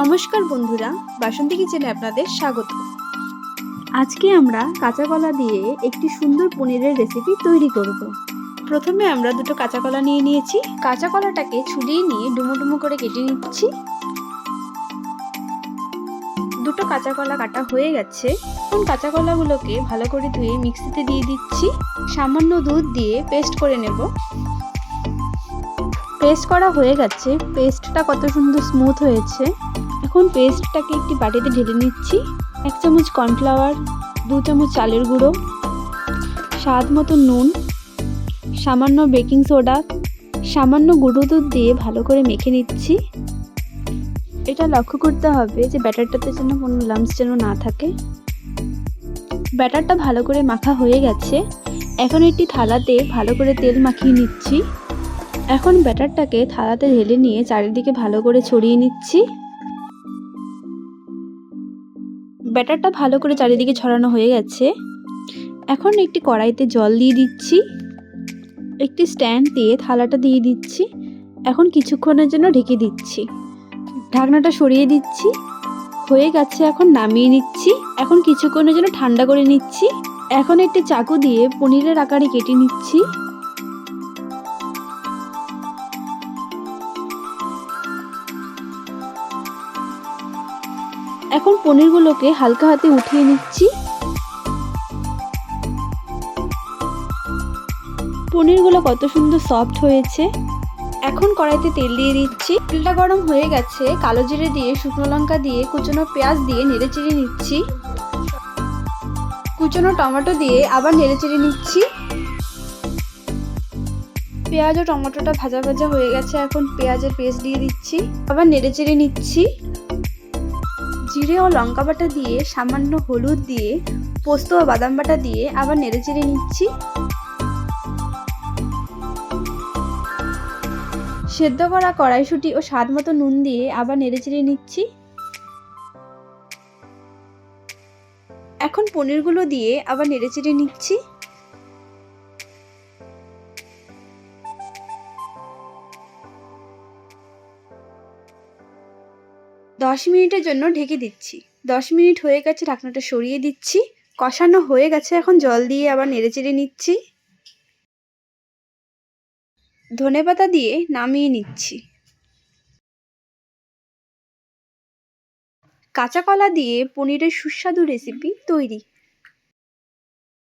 নমস্কার বন্ধুরা, বাসন্তী কিচেনে আপনাদের স্বাগত। আজকে আমরা কাঁচা কলা দিয়ে একটি সুন্দর পনিরের রেসিপি তৈরি করব। প্রথমে আমরা দুটো কাঁচা কলা নিয়ে নিয়েছি। কাঁচা কলাটাকে ছুলিয়ে নিয়ে ডুমো ডুমো করে কেটে নিচ্ছি। দুটো কাঁচা কলা কাটা হয়ে গেছে। এখন কাঁচা কলাগুলোকে ভালো করে ধুয়ে মিক্সিতে দিয়ে দিচ্ছি। সামান্য দুধ দিয়ে পেস্ট করে নেব। পেস্ট করা হয়ে গেছে। পেস্টটা কত সুন্দর স্মুথ হয়েছে। এখন পেস্টটাকে একটি বাটিতে ঢেলে নিচ্ছি। এক চামচ কর্নফ্লাওয়ার দু চামচ চালের গুঁড়ো, স্বাদ মতো নুন, সামান্য বেকিং সোডা সামান্য গুঁড়ো দুধ দিয়ে ভালো করে মেখে নিচ্ছি। এটা লক্ষ্য করতে হবে যে ব্যাটারটাতে যেন কোনো লামস যেন না থাকে। ব্যাটারটা ভালো করে মাখা হয়ে গেছে। এখন একটি থালাতে ভালো করে তেল মাখিয়ে নিচ্ছি। এখন ব্যাটারটাকে থালাতে ঢেলে নিয়ে চারিদিকে ভালো করে ছড়িয়ে নিচ্ছি। ব্যাটারটা ভালো করে চারিদিকে ছড়ানো হয়ে গেছে। এখন একটি কড়াইতে জল দিয়ে দিচ্ছি। একটি স্ট্যান্ড দিয়ে থালাটা দিয়ে দিচ্ছি। এখন কিছুক্ষণের জন্য ঢেকে দিচ্ছি। ঢাকনাটা সরিয়ে দিচ্ছি। হয়ে গেছে এখন নামিয়ে নিচ্ছি। এখন কিছুক্ষণের জন্য ঠান্ডা করে নিচ্ছি। এখন একটি চাকু দিয়ে পনিরের আকারে কেটে নিচ্ছি। এখন পনিরগুলোকে হালকা হাতে উঠিয়ে নিচ্ছি। পনিরগুলো কত সুন্দর সফট হয়েছে। এখন কড়াইতে তেল দিয়ে দিচ্ছি। তেলটা গরম হয়ে গেছে। কালো জিরে দিয়ে, শুকনো লঙ্কা দিয়ে, কুচনো পেঁয়াজ দিয়ে নেড়ে চেড়ে নিচ্ছি। কুচনো টমেটো দিয়ে আবার নেড়ে চেড়ে নিচ্ছি। পেঁয়াজ ও টমেটোটা ভাজা ভাজা হয়ে গেছে। এখন পেঁয়াজের পেস্ট দিয়ে দিচ্ছি। আবার নেড়ে চেড়ে নিচ্ছি। জিরে ও লঙ্কা বাটা দিয়ে সামান্য হলুদ দিয়ে, পোস্ত ও বাদাম বাটা দিয়ে আবার নেড়ে চেড়ে নিচ্ছি। সেদ্ধ করা কড়াইশুঁটি ও স্বাদ মতো নুন দিয়ে আবার নেড়ে চেড়ে নিচ্ছি। এখন পনিরগুলো দিয়ে আবার নেড়ে চেড়ে নিচ্ছি। দশ মিনিটের জন্য ঢেকে দিচ্ছি। দশ মিনিট হয়ে গেছে ঢাকনাটা সরিয়ে দিচ্ছি। কষানো হয়ে গেছে, এখন জল দিয়ে আবার নেড়ে চেড়ে নিচ্ছি। ধনে পাতা দিয়ে নামিয়ে নিচ্ছি। কাঁচা কলা দিয়ে পনিরের সুস্বাদু রেসিপি তৈরি।